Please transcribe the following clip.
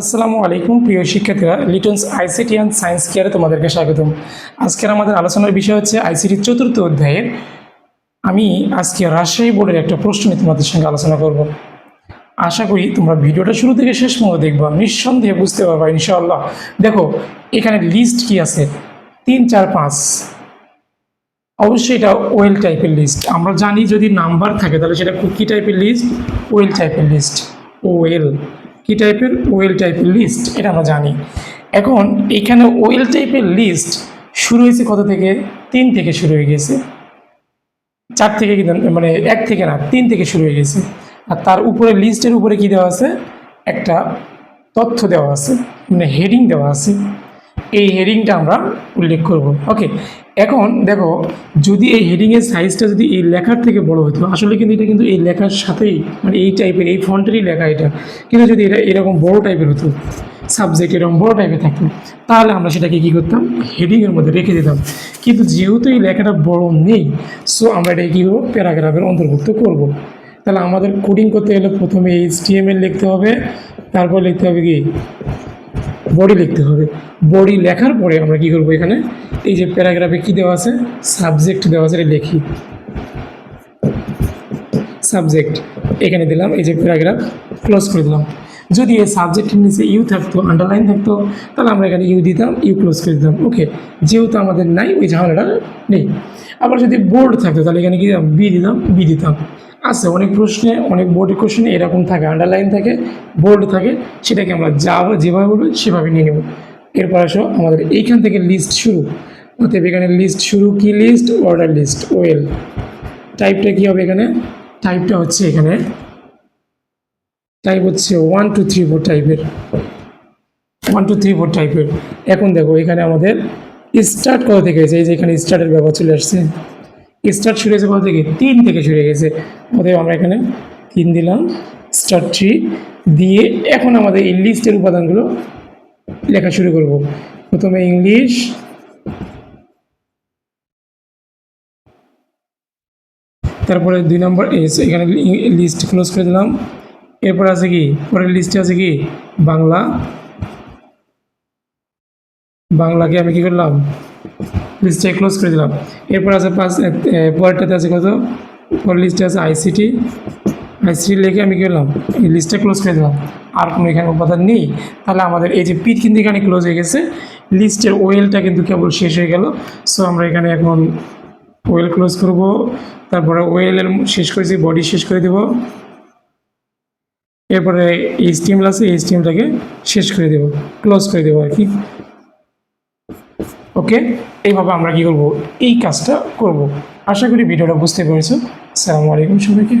আসসালামু আলাইকুম, প্রিয় শিক্ষার্থীরা। লিটনস আইসিটি অ্যান্ড সায়েন্স কেয়ারে তোমাদেরকে স্বাগতম। আজকের আমাদের আলোচনার বিষয় হচ্ছে আইসিটির চতুর্থ অধ্যায়ের। আমি আজকে রাজশাহী বোর্ডের একটা প্রশ্ন তোমাদের সঙ্গে আলোচনা করব। আশা করি তোমরা ভিডিওটা শুরু থেকে শেষ পর্যন্ত দেখবা। নিঃসন্দেহে বুঝতে পারবা, ইনশাআল্লাহ। দেখো, এখানে লিস্ট কি আছে? তিন, চার, পাঁচ। অবশ্যই এটা ওয়েল টাইপের লিস্ট আমরা জানি যদি নাম্বার থাকে, তাহলে সেটা কী টাইপের লিস্ট ওয়েল টাইপের লিস্ট ওয়েল কী টাইপের ওয়েল টাইপের লিস্ট এটা আমরা জানি। এখন এখানে ওয়েল টাইপের লিস্ট শুরু হয়েছে কত থেকে? তিন থেকে শুরু হয়ে গেছে। চার থেকে কি মানে এক থেকে না, তিন থেকে শুরু হয়ে গেছে। আর তার উপরে লিস্টের উপরে কি দেওয়া আছে? একটা তথ্য দেওয়া আছে মানে হেডিং দেওয়া আছে। এই হেডিংটা আমরা উল্লেখ করব। ওকে এখন দেখো, যদি এই হেডিংয়ের সাইজটা যদি এই লেখার থেকে বড় হতো, আসলে কিন্তু এটা কিন্তু এই লেখার সাথেই মানে এই টাইপের এই ফন্টেরই লেখা এটা। কিন্তু যদি এটা এরকম বড় টাইপের হতো সাবজেক্ট এরকম বড় টাইপের থাকতো, তাহলে আমরা সেটাকে কী করতাম? হেডিংয়ের মধ্যে রেখে দিতাম। কিন্তু যেহেতু এই লেখাটা বড় নেই সো আমরা এটাকে কী করব? প্যারাগ্রাফের অন্তর্ভুক্ত করব। তাহলে আমাদের কোডিং করতে গেলে প্রথমে এইচটিএমএল লিখতে হবে, তারপর লিখতে হবে কি? বডি লিখতে হবে। বডি লেখার পরে আমরা কি করব এখানে? এই যে প্যারাগ্রাফে কী দেওয়া আছে? সাবজেক্ট দেওয়া আছে, এটা লিখি। সাবজেক্ট এখানে দিলাম, এই যে প্যারাগ্রাফ ক্লোজ করে দিলাম। যদি এই সাবজেক্টের নিচে ইউ থাকতো আন্ডারলাইন থাকতো, তাহলে আমরা এখানে ইউ দিতাম, ইউ ক্লোজ করে দিতাম। ওকে যেহেতু আমাদের নাই, ওই ঝামেলাটা নেই। আবার যদি বোর্ড থাকতো, তাহলে এখানে কি দিতাম? বি দিতাম বি দিতাম। আছে অনেক প্রশ্নে, অনেক বোর্ডের কোশ্চেনে এরকম থাকে আন্ডারলাইন থাকে বোর্ড থাকে, সেটাকে আমরা যা যেভাবে বলব, সেভাবে নিয়ে নেব। এরপর আসো, আমাদের এইখান থেকে লিস্ট শুরু। অতএব এখানে লিস্ট শুরু কি লিস্ট অর্ডার লিস্ট ওয়েল টাইপটা কী হবে এখানে? টাইপটা হচ্ছে এখানে টাইপ হচ্ছে ওয়ান টু থ্রি ফোর টাইপের ওয়ান টু থ্রি ফোর টাইপের এখন দেখো এখানে আমাদের স্টার্ট কত থেকে হয়েছে? এই যে এখানে স্টার্টের ব্যাপার চলে আসছে। স্টার্ট শুরু হয়েছে কত থেকে? তিন থেকে শুরু গেছে। অতএব আমরা এখানে তিন দিলাম স্টার্ট থ্রি দিয়ে এখন আমাদের এই লিস্টের উপাদানগুলো লেখা শুরু করব। প্রথমে ইংলিশ, তারপরে দুই নম্বর এস- এখানে লিস্ট ক্লোজ করে দিলাম। এরপর আছে কি? পরের লিস্টে আছে কি? বাংলা। বাংলাকে আমি কি করলাম? লিস্টে ক্লোজ করে দিলাম। এরপর আছে পাঁচ পরেরটাতে আছে কত? পরের লিস্টে আছে আইসিটি আইসিটি লিখে আমি কি করলাম? এই লিস্টটা ক্লোজ করে দিলাম। আর কোনো এখানে উপাদান নেই। তাহলে আমাদের এই যে পিট কিন্তু এখানে ক্লোজ হয়ে গেছে। লিস্টের ওয়েলটা কিন্তু কেবল শেষ হয়ে গেল। সো আমরা এখানে এখন ওয়েল ক্লোজ করব। তারপরে ওয়েলের শেষ করেছি বডি শেষ করে দেব। এরপরে এই স্টিম আছে এই স্টিমটাকে শেষ করে দেব ক্লোজ করে দেবো আর কি। ওকে এইভাবে আমরা কি করব? এই কাজটা করব। আশা করি ভিডিওটা বুঝতে পেরেছ। আসসালামু আলাইকুম সবাইকে।